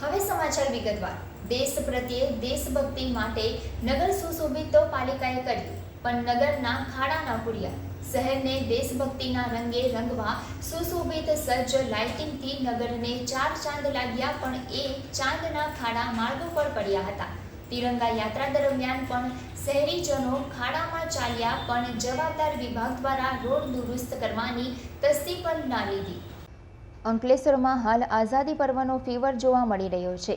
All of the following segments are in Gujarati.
હવે સમાચાર વિગતવાર. દેશ પ્રત્યે દેશભક્તિ માટે નગર સુશોભિત તો પાલિકાએ કર્યું, પણ નગરના ખાડા ના પૂર્યા. શહેરને દેશભક્તિના રંગે રંગવા સુશોભિત સજ્જ લાઇટિંગથી નગરને ચાર ચાંદ લાગ્યા, પણ એ ચાંદના ખાડા માર્ગો પર પડ્યા હતા. તિરંગા યાત્રા દરમિયાન પણ શહેરીજનો ખાડામાં ચાલ્યા, પણ જવાબદાર વિભાગ દ્વારા રોડ દુરુસ્ત કરવાની તસ્દી પણ ના લીધી. અંકલેશ્વરમાં હાલ આઝાદી પર્વનો ફીવર જોવા મળી રહ્યો છે.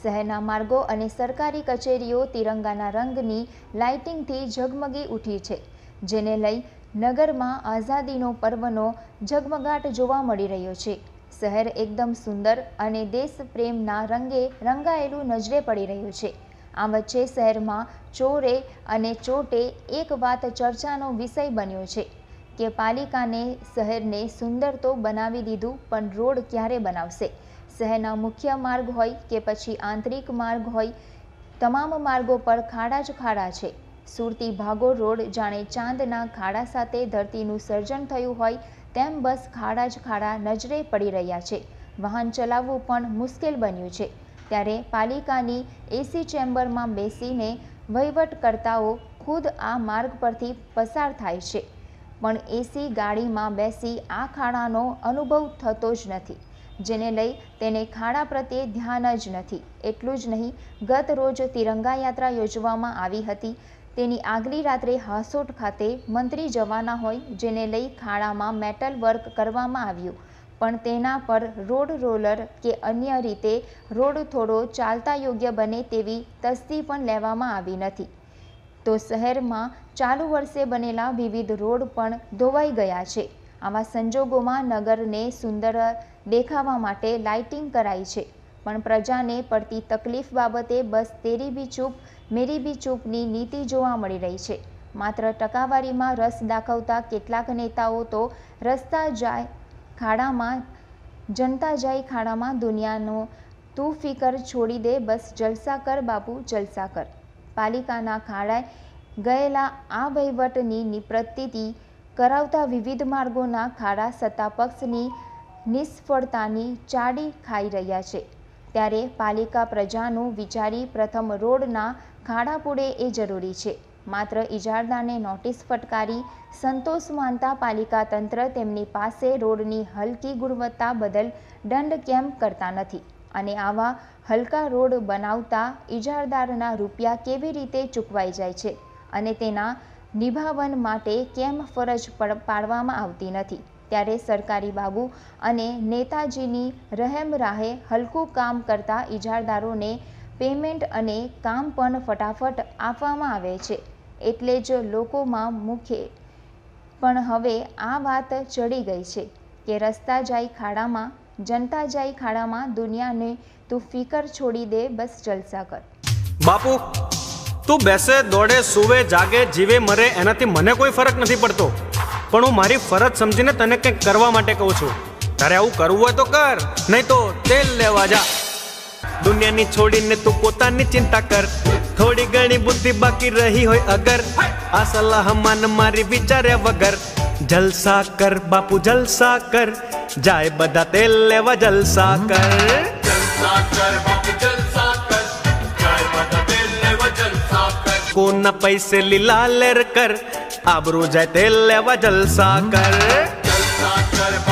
શહેરના માર્ગો અને સરકારી કચેરીઓ તિરંગાના રંગની લાઇટિંગથી ઝગમગી ઉઠી છે, જેને લઈ નગરમાં આઝાદીનો પર્વનો ઝગમગાટ જોવા મળી રહ્યો છે. શહેર એકદમ સુંદર અને દેશ પ્રેમના રંગે રંગાયેલું નજરે પડી રહ્યું છે. આ વચ્ચે શહેરમાં ચોરે અને ચોટે એક વાત ચર્ચાનો વિષય બન્યો છે. કે પાલિકાને શહેરને સુંદર તો બનાવી દીધું, પણ રોડ ક્યારે બનાવશે? શહેરના મુખ્ય માર્ગ હોય કે પછી આંતરિક માર્ગ હોય, તમામ માર્ગો પર ખાડા જ ખાડા છે. સુરતી ભાગો રોડ જાણે ચાંદના ખાડા સાથે ધરતીનું સર્જન થયું હોય, તેમ બસ ખાડા જ ખાડા નજરે પડી રહ્યા છે. વાહન ચલાવવું પણ મુશ્કેલ બન્યું છે. ત્યારે પાલિકાની એસી ચેમ્બરમાં બેસીને વહીવટકર્તાઓ ખુદ આ માર્ગ પરથી પસાર થાય છે. પણ એસી ગાડીમાં બેસી આ ખાડાનો અનુભવ થતો જ નથી. જેને લઈ તેને ખાડા પ્રત્યે ધ્યાન જ નથી. એટલું જ નહીં, ગત રોજ તિરંગા યાત્રા યોજવામાં આવી હતી. તેની આગલી રાત્રે હાસોટ ખાતે મંત્રી જવાના હોય જેને લઈ ખાડામાં મેટલ વર્ક કરવામાં આવ્યું. પણ તેના પર રોડ રોલર કે અન્ય રીતે રોડ થોડો ચાલતા યોગ્ય બને તેવી તસ્દી પણ લેવામાં આવી નથી. તો શહેરમાં ચાલુ વર્ષે બનેલા વિવિધ રોડ પણ ધોવાઈ ગયા છે. આવા સંજોગોમાં નગરને સુંદર દેખાવા માટે લાઇટિંગ કરાઈ છે. પણ પ્રજાને પડતી તકલીફ બાબતે બસ તેરી બી ચૂપ, મેરી બી ચૂપની નીતિ જોવા મળી રહી છે. માત્ર ટકાવારીમાં રસ દાખવતા કેટલાક નેતાઓ તો રસ્તા જાય ખાડામાં, જનતા જાય ખાડામાં દુનિયાનો તું ફિકર છોડી દે બસ જલસા કર બાપુ જલસા કર પાલિકાના ખાડાએ ગયેલા આ વહીવટની પ્રતીતિ કરાવતા વિવિધ માર્ગોના ખાડા સત્તાપક્ષની નિષ્ફળતાની ચાડી ખાઈ રહ્યા છે. ત્યારે પાલિકા પ્રજાનું વિચારી પ્રથમ રોડના ખાડા પૂડે એ જરૂરી છે. માત્ર ઇજારદારને નોટિસ ફટકારી સંતોષ માનતા પાલિકા તંત્ર તેમની પાસે રોડની હલકી ગુણવત્તા બદલ દંડ કેમ કરતા નથી? અને આવા હલકા રોડ બનાવતા ઇજારદારના રૂપિયા કેવી રીતે ચૂકવાઈ જાય છે અને તેના નિભાવન માટે કેમ ફરજ પડ- પાડવામાં આવતી નથી? ત્યારે સરકારી બાબુ અને નેતાજીની રહેમ રાહે હલકું કામ કરતા ઇજારદારોને પેમેન્ટ અને કામ પણ ફટાફટ આપવામાં આવે છે. એટલે જ લોકોમાં મુખે પણ હવે આ વાત ચડી ગઈ છે કે રસ્તા જાય ખાડામાં જનતા જાય ખાડામાં દુનિયાને તું ફિકર છોડી દે બસ જલસા કર. બાપુ, તું બેસે, દોડે, સુવે, જાગે, જીવે, મરે, એનાથી મને કોઈ ફરક નથી પડતો. પણ હું મારી ફરજ સમજીને તને કંઈક કરવા માટે કહું છું. તારે આવું કરવું હોય તો કર, નહીં તો તેલ લેવા જા. દુનિયાની છોડીને તું પોતાની ચિંતા કર. થોડી ઘણી બુદ્ધિ બાકી રહી હોય અગર. આ સલાહ માન મારી વિચાર્યા વગર. જલસા કર બાપુ, જલસા કર. જાય બધા તેલ લેવા જલસા કર જલસા કર બાપુ જલસા કર જય બધા દિલ લેવા જલસા કર કોના પૈસે લીલા લેર કર આબરૂ જાય તેલ લેવા જલસા કર જલસા કર